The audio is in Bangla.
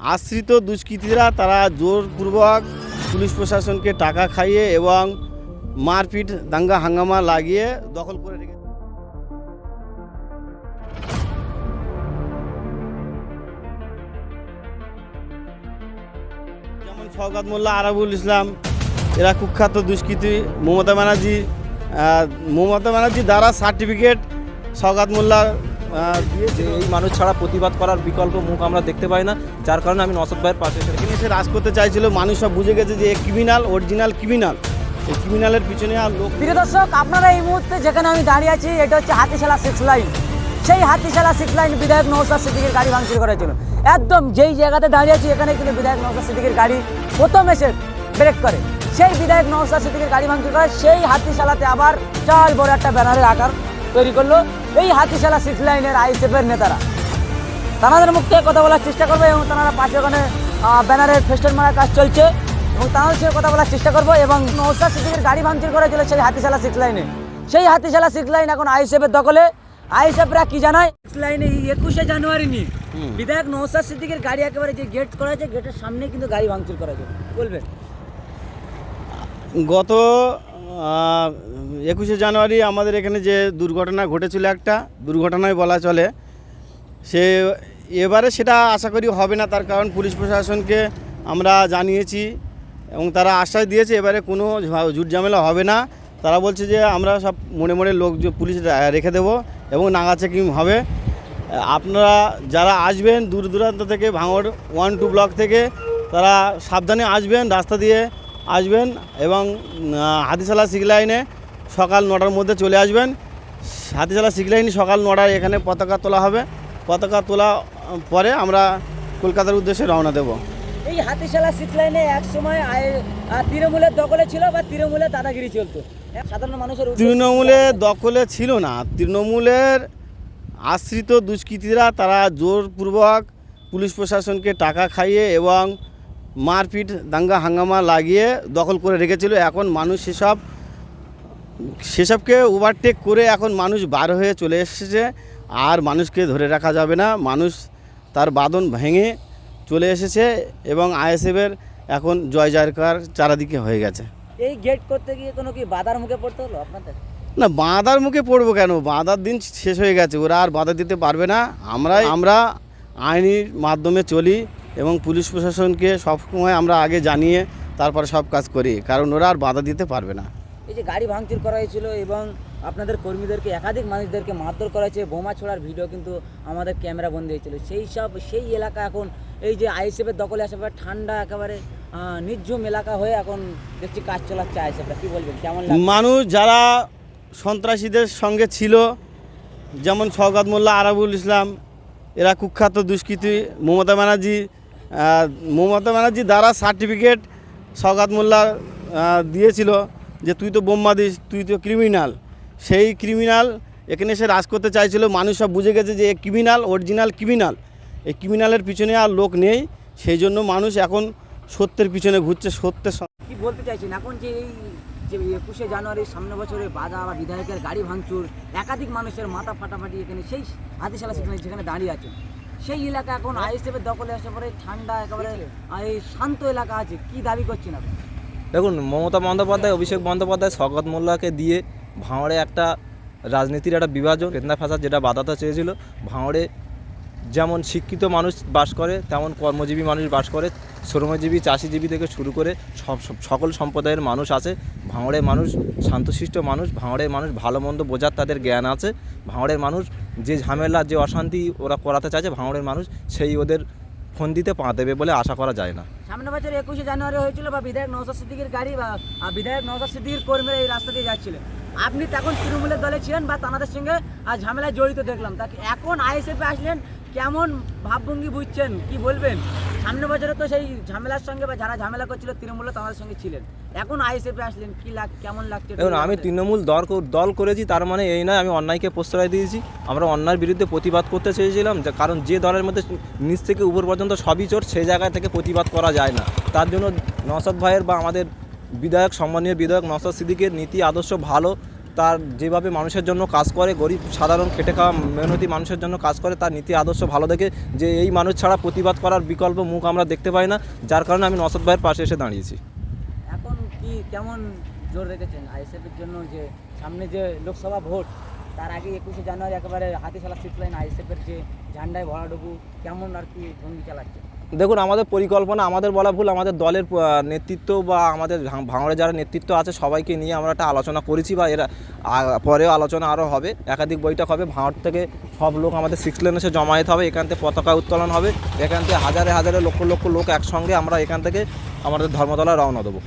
আশ্রিত দুষ্কৃতীরা তারা জোরপূর্বক পুলিশ প্রশাসনকে টাকা খাইয়ে এবং মারপিট দাঙ্গা হাঙ্গামা লাগিয়ে দখল করে রেখেছে যেমন শওকাত মোল্লা, আরাবুল ইসলাম, এরা কুখ্যাত দুষ্কৃতী মমতা ব্যানার্জি মমতা ব্যানার্জি দ্বারা সার্টিফিকেট শওকাত মোল্লা যে এই মানুষ ছাড়া প্রতিবাদ করার বিকল্প মুখ আমরা দেখতে পাই না। যার কারণে আমি নসদ ভাইয়ের পাশে এসে এখানে এসে রাজ করতে চাইছিল মানুষ সব বুঝে গেছে যে ক্রিমিনাল অরিজিনাল ক্রিমিনাল এই ক্রিমিনালের পিছনে আর লোক প্রিয় দর্শক আপনারা এই মুহূর্তে যেখানে আমি দাঁড়িয়ে আছি এটা হচ্ছে হাতিশালা সিক্স লাইন। সেই হাতিশালা সিক্স লাইন বিধায়ক নৌসাদ সিদ্দিকের গাড়ি ভাঙচুর করেছিল। একদম যেই জায়গাতে দাঁড়িয়ে আছি এখানে কিন্তু বিধায়ক নৌসাদ সিদ্দিকের গাড়ি প্রথম এসে ব্রেক করে। সেই বিধায়ক নৌসাদ সিদ্দিকের গাড়ি ভাঙচুর করে সেই হাতিশালাতে আবার চাল বড় একটা ব্যানারের আকার তৈরি করল। এই হাতিশালা সিক্স লাইনের আইসিএফের নেতারা। তাদের মুখ থেকে কথা বলার চেষ্টা করব এবং তারা পাশে ওখানে ব্যানারের ফেস্টন মারার কাজ চলছে এবং তাদের সঙ্গে কথা বলার চেষ্টা করব এবং নৌসাদ সিদ্দিকের গাড়ি ভাঙচুর করে করেছিল সেই হাতিশালা সিক্স লাইনে সেই হাতিশালা সিক্স লাইন এখন আইএসএফের দখলে। আইএসএফরা কি জানায়? লাইনে একুশে জানুয়ারি নি বিধায়ক নৌসাদ সিদ্দিকের গাড়ি একেবারে যে গেট করা আছে গেটের সামনে কিন্তু গাড়ি ভাঙচুর করা আছে বলবেন? গত একুশে জানুয়ারি আমাদের এখানে যে দুর্ঘটনা ঘটেছিল একটা, দুর্ঘটনায় বলা চলে, সে এবারে সেটা আশা করি হবে না, তার কারণ পুলিশ প্রশাসনকে আমরা জানিয়েছি এবং তারা আশ্বাস দিয়েছে এবারে কোনো ঝা- ঝুট ঝামেলা হবে না। তারা বলছে যে আমরা সব মনে মনে লোক পুলিশ রেখে দেবো এবং নাগা চেকিং হবে। আপনারা যারা আসবেন, দূর দূরান্ত থেকে, ভাঙড় ওয়ান টু ব্লক থেকে, তারা সাবধানে আসবেন, রাস্তা দিয়ে আসবেন এবং হাতিশালা সিগলাইনে সকাল নটার মধ্যে চলে আসবেন। হাতিশালা সিগলাইনে সকাল নটায় এখানে পতাকা তোলা হবে। পতাকা তোলা পরে আমরা কলকাতার উদ্দেশ্যে রওনা দেব। এই হাতিশালা সিক্স লাইনে এক সময় তৃণমূলের দখলে ছিল বা তৃণমূলের দাদাগিরি চলতো? সাধারণ মানুষের উদ্দেশ্যে- তৃণমূলে দখলে ছিল না। তৃণমূলের আশ্রিত দুষ্কৃতীরা তারা জোরপূর্বক পুলিশ প্রশাসনকে টাকা খাইয়ে এবং মারপিট দাঙ্গা হাঙ্গামা লাগিয়ে দখল করে রেখেছিল। এখন মানুষ সেসব সেসবকে ওভারটেক করে এখন মানুষ বার হয়ে চলে এসেছে। আর মানুষকে ধরে রাখা যাবে না। মানুষ তার বাদন ভেঙে চলে এসেছে এবং আইএসএফের এখন জয় জয়কার চারাদিকে হয়ে গেছে। এই গেট করতে গিয়ে কোনো কি বাধার মুখে পড়তে হলো আপনাদের? না বাঁধার মুখে পড়ব কেন? বাঁধার দিন শেষ হয়ে গেছে। ওরা আর বাধা দিতে পারবে না। আমরা আমরা আইনির মাধ্যমে চলি। এবং পুলিশ প্রশাসনকে সবসময় আমরা আগে জানিয়ে তারপর সব কাজ করি কারণ ওরা আর বাধা দিতে পারবে না। এই যে গাড়ি ভাঙচুর করা হয়েছিল এবং আপনাদের কর্মীদেরকে একাধিক মানুষদেরকে মারধর করা হয়েছে বোমা ছোড়ার ভিডিও কিন্তু আমাদের ক্যামেরা বন্দি হয়েছিল। সেই সব সেই এলাকা এখন এই যে আইএসএফের দখলে আসে ঠান্ডা একেবারে নির্ঝুম এলাকা হয়ে এখন দেখছি কাজ চলাচ্ছে আইএসএফরা কী বলবেন কেমন মানুষ যারা সন্ত্রাসীদের সঙ্গে ছিল যেমন শওকাত মোল্লা আরাবুল ইসলাম এরা কুখ্যাত দুষ্কৃতী মমতা ব্যানার্জি মমতা ব্যানার্জি দ্বারা সার্টিফিকেট শওকাত মোল্লা দিয়েছিল যে তুই তো বোম্মা দিস, তুই তো ক্রিমিনাল সেই ক্রিমিনাল এখানে এসে রাজ করতে চাইছিল, মানুষ সব বুঝে গেছে যে ক্রিমিনাল অরিজিনাল ক্রিমিনাল এই ক্রিমিনালের পিছনে আর লোক নেই, সেই জন্য মানুষ এখন সত্যের পিছনে ঘুরছে, সত্যের কি বলতে চাইছেন? এখন যে এই যে একুশে জানুয়ারি, সামনে বছরে বাধা বা বিধায়কের গাড়ি ভাঙচুর, একাধিক মানুষের মাথা ফাটাফাটি এখানে, সেই হাতিশালা সেখানে যেখানে দাঁড়িয়ে আছে সেই এলাকা এখন আই আইএসএফের দখলে আসে পরে ঠান্ডা একেবারে এই শান্ত এলাকা আছে কি দাবি করছেন আপনি? দেখুন মমতা বন্দ্যোপাধ্যায় অভিষেক বন্দ্যোপাধ্যায় শকত মোল্লাকে দিয়ে ভাঁড়ে একটা রাজনীতির একটা বিভাজন ফেতনা ফাসাদ যেটা বাধাতে চেয়েছিল ভাঁড়ে যেমন শিক্ষিত মানুষ বাস করে তেমন কর্মজীবী মানুষ বাস করে শ্রমজীবী চাষিজীবী থেকে শুরু করে সব সব- সকল সম্প্রদায়ের মানুষ আছে ভাঁড়ের মানুষ শান্তশিষ্ট মানুষ ভাঁড়ের মানুষ ভালো মন্দ বোঝার তাদের জ্ঞান আছে ভাঁড়ের মানুষ যে ঝামেলা, যে অশান্তি ওরা করাতে চাইছে ভাঙড়ের মানুষ, সেই ওদের ফোন দিতে পা দেবে বলে আশা করা যায় না। সামনে বছর একুশে জানুয়ারি হয়েছিল বা বিধায়ক নৌসাদ সিদ্দিকের গাড়ি বা বিধায়ক নৌসাদ সিদ্দিকের কর্মীরা এই রাস্তা দিয়ে যাচ্ছিলেন আপনি তখন তৃণমূলের দলে ছিলেন বা তাদের সঙ্গে ঝামেলায় জড়িত দেখলাম। তাকে এখন আইএসএফে আসলেন, কেমন ভাবভঙ্গি বুঝছেন? কি বলবেন? সামনে বছরে তো সেই ঝামেলার সঙ্গে বা যারা ঝামেলা করছিল তৃণমূলে তাদের সঙ্গে ছিলেন। এখন আইএসএফে আসলেন, কি লাগ, কেমন লাগছে? দেখুন, আমি তৃণমূল দল দল করেছি, তার মানে এই নয়, আমি অন্যায়কে প্রশ্রয় দিয়েছি। আমরা অন্যায়ের বিরুদ্ধে প্রতিবাদ করতে চেয়েছিলাম কারণ যে দলের মধ্যে নিচ থেকে উপর পর্যন্ত সবই চোর, সেই জায়গা থেকে প্রতিবাদ করা যায় না। তার জন্য নসদ ভাইয়ের বা আমাদের বিধায়ক, সম্মানীয় বিধায়ক নসদ সিদ্দিকের নীতি, আদর্শ ভালো তার যেভাবে মানুষের জন্য কাজ করে, গরিব, সাধারণ, খেটে খাওয়া মেহনতি মানুষের জন্য কাজ করে, তার নীতি, আদর্শ ভালো দেখে যে এই মানুষ ছাড়া প্রতিবাদ করার বিকল্প মুখ আমরা দেখতে পাই না, যার কারণে আমি নসদ ভাইয়ের পাশে এসে দাঁড়িয়েছি। এখন কি কেমন জোর রেখেছেন আইএসএফের জন্য যে সামনে যে লোকসভা ভোট, তার আগে একুশে জানুয়ারি একেবারে হাতিশালা সিক্স লাইন আইএসএফের যে ঝান্ডায় ভরাডুবু, কেমন আর কি ভঙ্গি চালাচ্ছে? দেখুন, আমাদের পরিকল্পনা, আমাদের বলা ভুল, আমাদের দলের নেতৃত্ব বা আমাদের ভাঙ- ভাঙড়ে যারা নেতৃত্ব আছে, সবাইকে নিয়ে আমরা একটা আলোচনা করেছি বা এরা পরেও আলোচনা আরও হবে। একাধিক বৈঠক হবে। ভাঙড় থেকে সব লোক আমাদের সিক্স লেন এসে জমায়েত হবে। এখান থেকে পতাকা উত্তোলন হবে। এখান থেকে হাজারে হাজারে লক্ষ লক্ষ লোক একসঙ্গে আমরা এখান থেকে আমাদের ধর্মতলা রওনা দেবো।